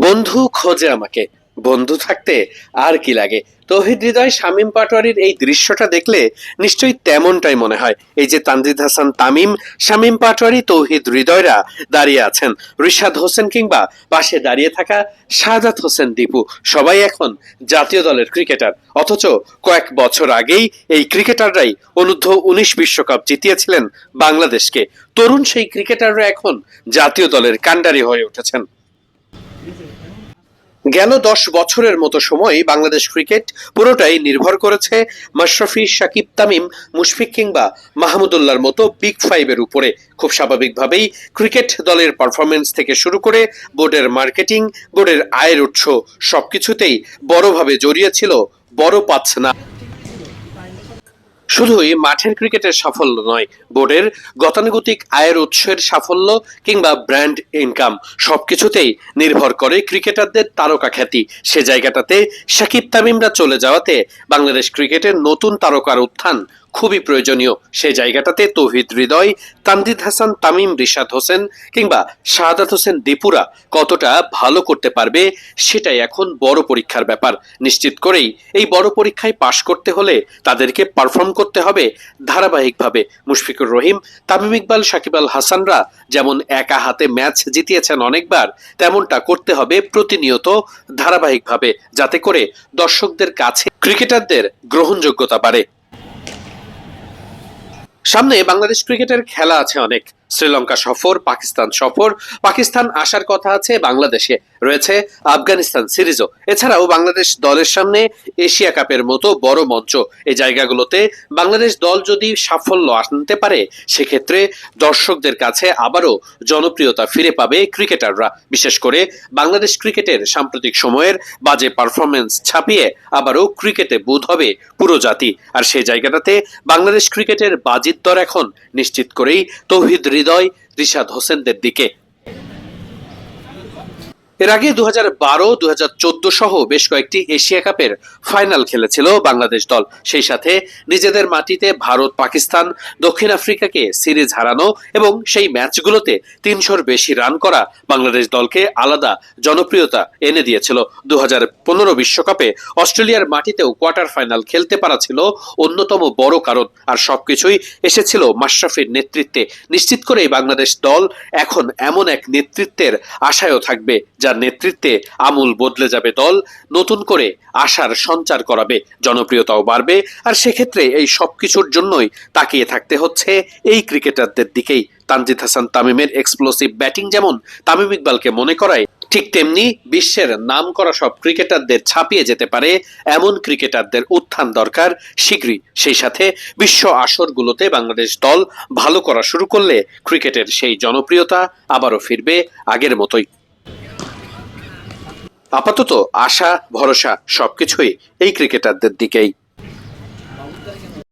বন্ধু খোঁজে আমাকে। বন্ধু থাকতে আর কি লাগে? তৌহিদ হৃদয় শামীম পাটোয়ারির এই দৃশ্যটা দেখলে নিশ্চয়ই তেমনটাই মনে হয়। এই যে তানজিদ হাসান তামিম, শামীম পাটোয়ারি, তৌহিদ হৃদয়রা দাঁড়িয়ে আছেন। রিশাদ হোসেন কিংবা পাশে দাঁড়িয়ে থাকা শাহাদাত হোসেন দীপু, সবাই এখন জাতীয় দলের ক্রিকেটার। অথচ কয়েক বছর আগেই এই ক্রিকেটাররাই অনূর্ধ্ব উনিশ বিশ্বকাপ জিতিয়েছিলেন বাংলাদেশকে। তরুণ সেই ক্রিকেটাররা এখন জাতীয় দলের কাণ্ডারি হয়ে উঠেছেন। গেল দশ বছরের মতো সময় বাংলাদেশ ক্রিকেট পুরোটাই নির্ভর করেছে মাশরাফি, সাকিব, তামিম, মুশফিক কিংবা মাহমুদুল্লাহর মতো বিগ ফাইভের উপরে। খুব স্বাভাবিকভাবেই ক্রিকেট দলের পারফরমেন্স থেকে শুরু করে বোর্ডের মার্কেটিং বোর্ডের আয়ের উৎস সবকিছুতেই বড়ভাবে জড়িয়েছিল বড় পাচ্ছে না। শুধুই মাঠের ক্রিকেটের সাফল্য নয়, বোর্ডের গতানুগতিক আয়ের উৎসের সাফল্য কিংবা ব্র্যান্ড ইনকাম, সবকিছুতেই নির্ভর করে ক্রিকেটারদের তারকা খ্যাতি। সে জায়গাটাতে শাকিব তামিমরা চলে যাওয়াতে বাংলাদেশ ক্রিকেটের নতুন তারকার উত্থান খুবই প্রয়োজনীয়। সে জায়গাটাতে তৌহিদ হৃদয়, তানজিদ হাসান, তামিম, রিশাদ হোসেন কিংবা শাহাদাত হোসেন দীপুরা কতটা ভালো করতে পারবে, সেটাই এখন বড় পরীক্ষার ব্যাপার। নিশ্চিত করেই এই বড় পরীক্ষায় পাশ করতে হলে তাদেরকে পারফর্ম করতে হবে ধারাবাহিকভাবে। মুশফিকুর রহিম, তামিম ইকবাল, সাকিব আল হাসানরা যেমন একা হাতে ম্যাচ জিতিয়েছেন অনেকবার, তেমনটা করতে হবে প্রতিনিয়ত ধারাবাহিকভাবে, যাতে করে দর্শকদের কাছে ক্রিকেটারদের গ্রহণযোগ্যতা বাড়ে। সামনে বাংলাদেশ ক্রিকেটের খেলা আছে অনেক। শ্রীলঙ্কা সফর, পাকিস্তান সফর, পাকিস্তান আসার কথা আছে, বাংলাদেশে রয়েছে আফগানিস্তান সিরিজও। এছাড়াও বাংলাদেশ দলের সামনে এশিয়া কাপের মতো বড় মঞ্চ এই জায়গাগুলোতে। বাংলাদেশ দল যদি সাফল্য আনতে পারে, সেক্ষেত্রে দর্শকদের কাছে আবারও জনপ্রিয়তা ফিরে পাবে ক্রিকেটাররা। বিশেষ করে বাংলাদেশ ক্রিকেটের সাম্প্রতিক সময়ের বাজে পারফরমেন্স ছাপিয়ে আবারও ক্রিকেটে বোধ হবে পুরো জাতি। আর সেই জায়গাটাতে বাংলাদেশ ক্রিকেটের বাজিত দর এখন। নিশ্চিত করেই তৌহিদ হৃদয় রিশাদ হোসেনদের দিকে এর আগে দু হাজার বারো দু হাজার চোদ্দ সহ বেশ কয়েকটি এশিয়া কাপের ফাইনাল খেলেছিল বাংলাদেশ দল। সেই সাথে নিজেদের মাটিতে ভারত, পাকিস্তান, দক্ষিণ আফ্রিকাকে সিরিজ হারানো এবং সেই ম্যাচগুলোতে তিনশোর বেশি রান করা বাংলাদেশ দলকে আলাদা জনপ্রিয়তা এনে দিয়েছিল। দু হাজার পনেরো বিশ্বকাপে অস্ট্রেলিয়ার মাটিতেও কোয়ার্টার ফাইনাল খেলতে পারা ছিল অন্যতম বড় কারণ। আর সবকিছুই এসেছিল মাশরাফির নেতৃত্বে। নিশ্চিত করেই বাংলাদেশ দল এখন এমন এক নেতৃত্বের আশায়ও থাকবে যার নেতৃত্বে আমূল বদলে যাবে দল, নতুন করে আশার সঞ্চার করাবে, জনপ্রিয়তাও বাড়বে, আর সেক্ষেত্রে এই সবকিছুর জন্যই তাকিয়ে থাকতে হচ্ছে এই ক্রিকেটারদের দিকেই। তানজিদ হাসান তামিমের এক্সপ্লোসিভ ব্যাটিং যেমন তামিম ইকবালকে মনে করায়, ঠিক তেমনি বিশ্বের নাম করা সব ক্রিকেটারদের ছাপিয়ে যেতে পারে এমন ক্রিকেটারদের উত্থান দরকার শীঘ্রই। সেই সাথে বিশ্ব আসরগুলোতে বাংলাদেশ দল ভালো করা শুরু করলে ক্রিকেটের সেই জনপ্রিয়তা আবারও ফিরবে আগের মতোই। আপাতত আশা ভরসা সবকিছুই এই ক্রিকেটারদের দিকেই।